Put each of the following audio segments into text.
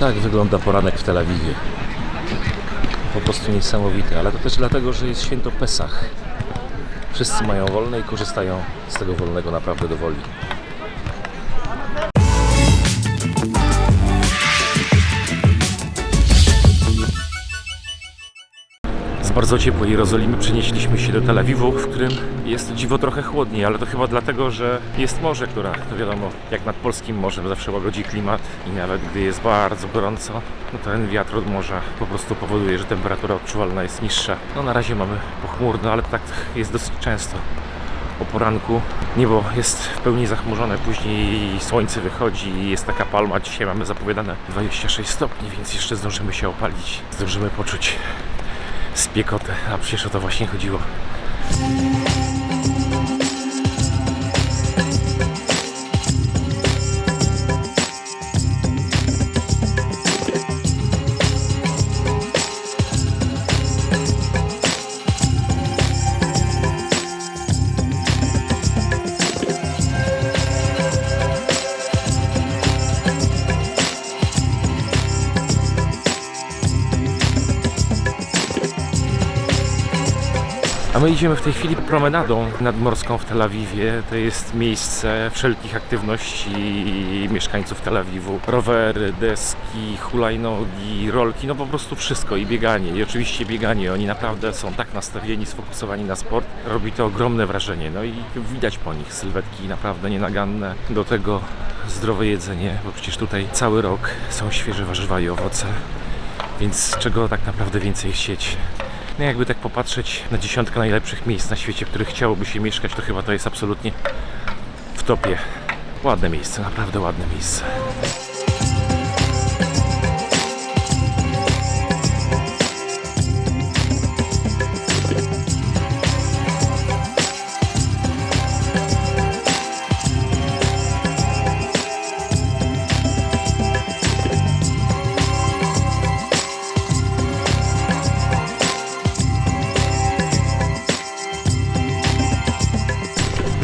Tak wygląda poranek w Tel Awiwie. Po prostu niesamowity, ale to też dlatego, że jest święto Pesach. Wszyscy mają wolne i korzystają z tego wolnego naprawdę do woli. Bardzo ciepłej Jerozolimy przenieśliśmy się do Tel Awiwu, w którym jest dziwo trochę chłodniej, ale to chyba dlatego, że jest morze, która, to wiadomo, jak nad polskim morzem zawsze łagodzi klimat i nawet gdy jest bardzo gorąco, no ten wiatr od morza po prostu powoduje, że temperatura odczuwalna jest niższa. No na razie mamy pochmurno, ale tak jest dosyć często. O poranku niebo jest w pełni zachmurzone, później słońce wychodzi i jest taka palma. Dzisiaj mamy zapowiadane 26 stopni, więc jeszcze zdążymy się opalić, zdążymy poczuć spiekotę, a przecież o to właśnie chodziło. My idziemy w tej chwili promenadą nadmorską w Tel Awiwie. To jest miejsce wszelkich aktywności mieszkańców Tel Awiwu. Rowery, deski, hulajnogi, rolki, no po prostu wszystko i bieganie. I oczywiście bieganie. Oni naprawdę są tak nastawieni, sfokusowani na sport. Robi to ogromne wrażenie. No i widać po nich sylwetki naprawdę nienaganne. Do tego zdrowe jedzenie, bo przecież tutaj cały rok są świeże warzywa i owoce. Więc czego tak naprawdę więcej chcieć? No jakby tak popatrzeć na dziesiątkę najlepszych miejsc na świecie, w których chciałoby się mieszkać, to chyba to jest absolutnie w topie. Ładne miejsce, naprawdę ładne miejsce.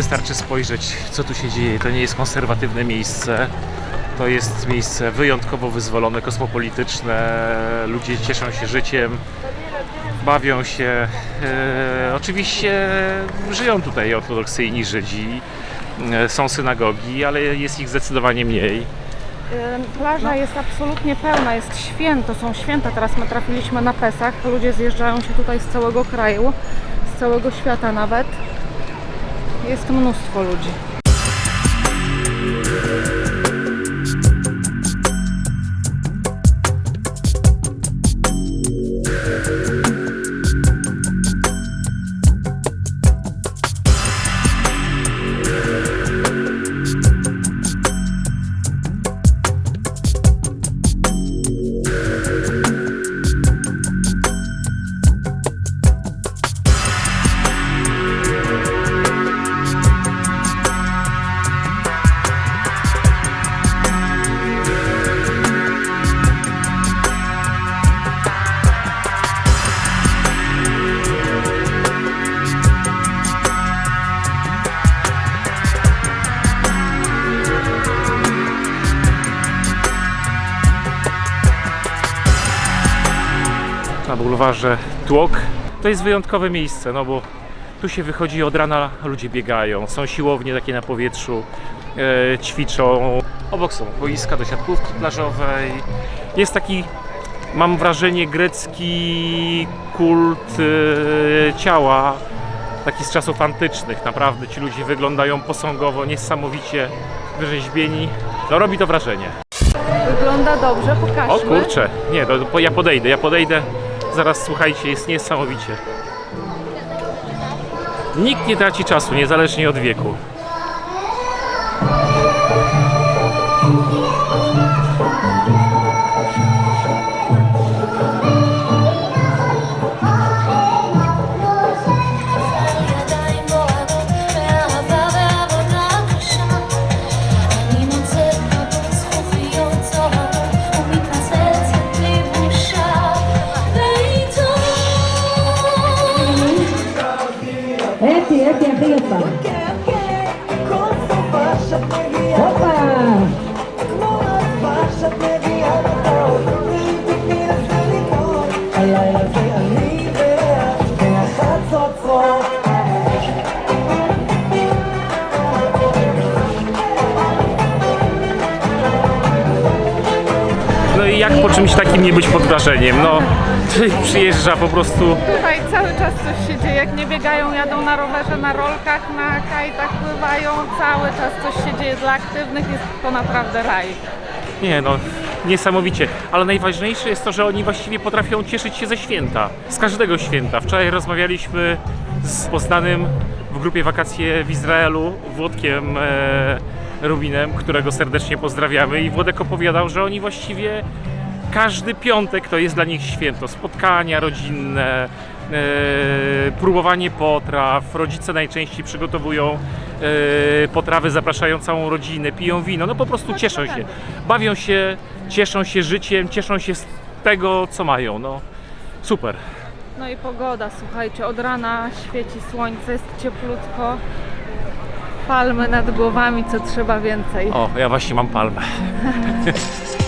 Wystarczy spojrzeć, co tu się dzieje. To nie jest konserwatywne miejsce. To jest miejsce wyjątkowo wyzwolone, kosmopolityczne. Ludzie cieszą się życiem, bawią się. E, oczywiście żyją tutaj ortodoksyjni Żydzi. E, są synagogi, ale jest ich zdecydowanie mniej. Plaża jest absolutnie pełna, jest święto, są święta. Teraz my trafiliśmy na Pesach. Ludzie zjeżdżają się tutaj z całego kraju, z całego świata nawet. Jest mnóstwo ludzi. Na bulwarze Tłok. To jest wyjątkowe miejsce, no bo tu się wychodzi od rana, ludzie biegają, są siłownie takie na powietrzu, e, ćwiczą. Obok są boiska do siatkówki plażowej. Jest taki, mam wrażenie, grecki kult e, ciała, taki z czasów antycznych. Naprawdę ci ludzie wyglądają posągowo, niesamowicie wyrzeźbieni. No robi to wrażenie. Wygląda dobrze, pokażmy. O kurczę, nie, to, to ja podejdę, ja podejdę. Zaraz słuchajcie, jest niesamowicie. Nikt nie traci czasu, niezależnie od wieku. Tampa. Jak po czymś takim nie być pod wrażeniem? No, przyjeżdża po prostu Tutaj cały czas coś się dzieje, jak nie biegają, jadą na rowerze, na rolkach, na kajtach pływają, cały czas coś się dzieje dla aktywnych, jest to naprawdę raj. Nie no, niesamowicie. Ale najważniejsze jest to, że oni właściwie potrafią cieszyć się ze święta. Z każdego święta. Wczoraj rozmawialiśmy z poznanym w grupie wakacje w Izraelu, Włodkiem e, Rubinem, którego serdecznie pozdrawiamy. I Włodek opowiadał, że oni właściwie każdy piątek to jest dla nich święto. Spotkania rodzinne, e, próbowanie potraw. Rodzice najczęściej przygotowują e, potrawy, zapraszają całą rodzinę, piją wino. No po prostu cieszą się. Bawią się, cieszą się życiem, cieszą się z tego, co mają. No super. No i pogoda, słuchajcie, od rana świeci słońce, jest cieplutko. Palmy nad głowami, co trzeba więcej. O, ja właśnie mam palmę.